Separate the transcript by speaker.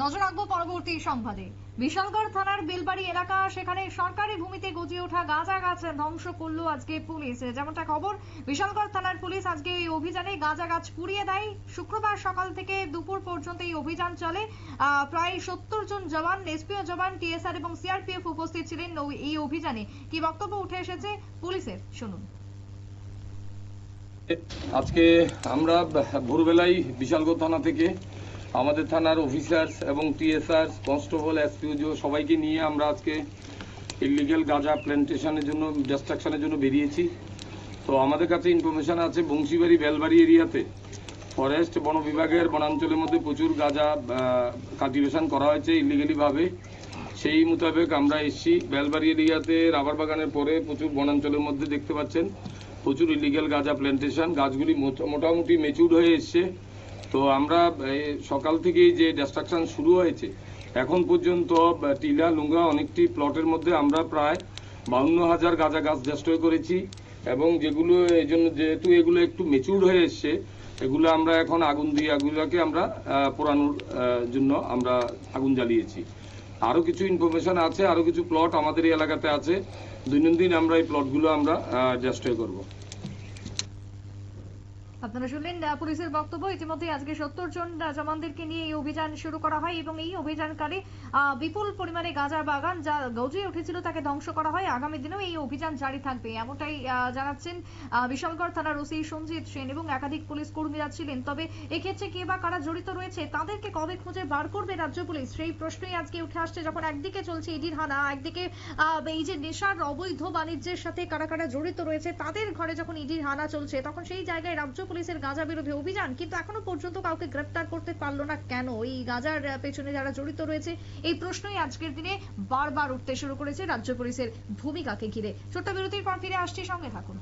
Speaker 1: নজর রাখব পরবর্তী সংবাদে। বিশালগড় থানার বেলবাড়ি এলাকা, সেখানে সরকারি ভূমিতে গজিয়ে ওঠা গাঁজা গাছ ধ্বংস করল আজকে পুলিশ। যেমনটা খবর, বিশালগড় থানার পুলিশ আজকে এই অভিযানে গাঁজা গাছ পুড়িয়ে দেয়। শুক্রবার সকাল থেকে দুপুর পর্যন্ত এই অভিযান চলে। প্রায় সত্তর জন জওয়ান, এসপিও জওয়ান, টিএসআর এবং সিআরপিএফ উপস্থিত ছিলেন এই অভিযানে। কি বক্তব্য উঠে এসেছে পুলিশের? শুনুন।
Speaker 2: আজকে আমরা ভোরবেলায় বিশালগড় থানা থেকে আমাদের থানার অফিসার এবং টিএসআর, কনস্টেবল, এসপিও, সবাইকে নিয়ে আমরা আজকে ইলিগেল গাঁজা প্ল্যান্টেশনের জন্য ডিস্ট্রাকশনের জন্য বেরিয়েছি। তো আমাদের কাছে ইনফরমেশন আছে বংশীবাড়ি, বেলবাড়ি এরিয়াতে। ফরেস্ট বন বিভাগের বনাঞ্চলের মধ্যে প্রচুর গাঁজা কাল্টিভেশন করা হয়েছে ইলিগেলি ভাবে। সেই মোতাবেক আমরা এসছি। বেলবাড়ি এরিয়াতে রাবার বাগানের পরে প্রচুর বনাঞ্চলের মধ্যে দেখতে পাচ্ছেন। প্রচুর ইলিগেল গাঁজা প্ল্যান্টেশন গাছগুলি মোট- মোটামুটি মেচুর হয়ে এসছে। তো আমরা সকাল থেকেই যে ডিস্ট্রাকশন শুরু হয়েছে, এখন পর্যন্ত টিলা লুঙ্গা অনেকটি প্লটের মধ্যে আমরা প্রায় বাউন্ন হাজার গাঁজা গাছ ডেস্ট্রয় করেছি এবং যেগুলো, এই জন্য যেহেতু এগুলো একটু মেচুর হয়ে এসছে, এগুলো আমরা এখন আগুন দিয়ে, এগুলোকে আমরা পোড়ানোর জন্য আমরা আগুন জ্বালিয়েছি। আরও কিছু ইনফরমেশন আছে, আরও কিছু প্লট আমাদের এই এলাকাতে আছে। দৈনন্দিন আমরা এই প্লটগুলো আমরা ডেস্ট্রয় করব।
Speaker 1: আপনারা শুনলেন পুলিশের বক্তব্য। ইতিমধ্যে আজকে সত্তর জন জওয়ানদেরকে নিয়ে এই অভিযান শুরু করা হয় এবং এই অভিযানকালে বিপুল পরিমাণে গাঁজা বাগান যা গজিয়ে উঠেছিল তাকে ধ্বংস করা হয়। আগামী দিনেও এই অভিযান জারি থাকবে। এমনটাই জানাচ্ছেন বিশালগড় থানার ওসি সঞ্জিত সেন এবং একাধিক পুলিশ কর্মীরা ছিলেন। তবে এক্ষেত্রে কে বা কারা জড়িত রয়েছে, তাদেরকে কবে খুঁজে বার করবে রাজ্য পুলিশ? সেই প্রশ্নই আজকে উঠে আসছে যখন একদিকে চলছে ইডির হানা একদিকে এই যে নেশার অবৈধ বাণিজ্যের সাথে কারা কারা জড়িত রয়েছে, তাদের ঘরে যখন ইডির হানা চলছে, তখন সেই জায়গায় রাজ্য পুলিশের গাঁজা বিরোধী অভিযান, কিন্তু এখনও পর্যন্ত কাউকে গ্রেপ্তার করতে পারল না কেন? এই গাঁজার পেছনে যারা জড়িত রয়েছে, এই প্রশ্নই আজকের দিনে বারবার উঠতে শুরু করেছে রাজ্য পুলিশের ভূমিকাকে ঘিরে। ছোট্ট বিরতির পর ফিরে আসছি, সঙ্গে থাকুন।